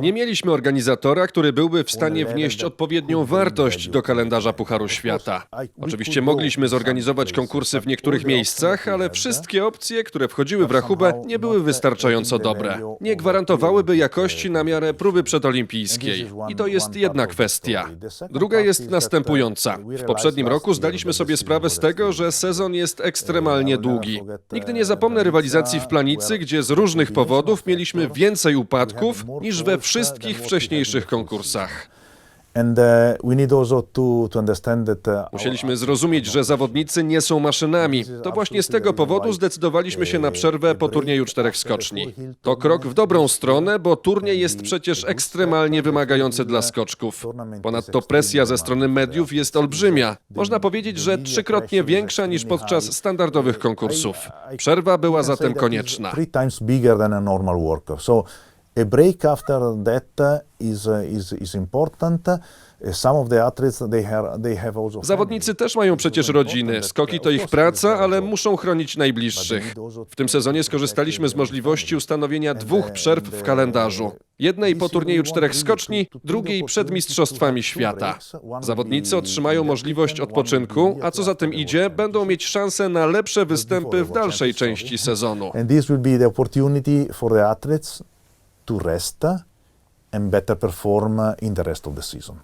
Nie mieliśmy organizatora, który byłby w stanie wnieść odpowiednią wartość do kalendarza Pucharu Świata. Oczywiście mogliśmy zorganizować konkursy w niektórych miejscach, ale wszystkie opcje, które wchodziły w rachubę, nie były wystarczająco dobre. Nie gwarantowałyby jakości na miarę próby przedolimpijskiej. I to jest jedna kwestia. Druga jest następująca. W poprzednim roku zdaliśmy sobie sprawę z tego, że sezon jest ekstremalnie długi. Nigdy nie zapomnę rywalizacji w Planicy, gdzie z różnych powodów mieliśmy więcej upadków niż we wszystkich wcześniejszych konkursach. Musieliśmy zrozumieć, że zawodnicy nie są maszynami. To właśnie z tego powodu zdecydowaliśmy się na przerwę po turnieju czterech skoczni. To krok w dobrą stronę, bo turniej jest przecież ekstremalnie wymagający dla skoczków. Ponadto presja ze strony mediów jest olbrzymia. Można powiedzieć, że trzykrotnie większa niż podczas standardowych konkursów. Przerwa była zatem konieczna. A break after that is, is, is important. Some of the athletes, they have, they have also Zawodnicy też mają przecież rodziny. Skoki to ich praca, ale muszą chronić najbliższych. W tym sezonie skorzystaliśmy z możliwości ustanowienia dwóch przerw w kalendarzu. Jednej po turnieju czterech skoczni, drugiej przed Mistrzostwami Świata. Zawodnicy otrzymają możliwość odpoczynku, a co za tym idzie, będą mieć szansę na lepsze występy w dalszej części sezonu. And this will be the opportunity for the athletes to rest and better perform in the rest of the season.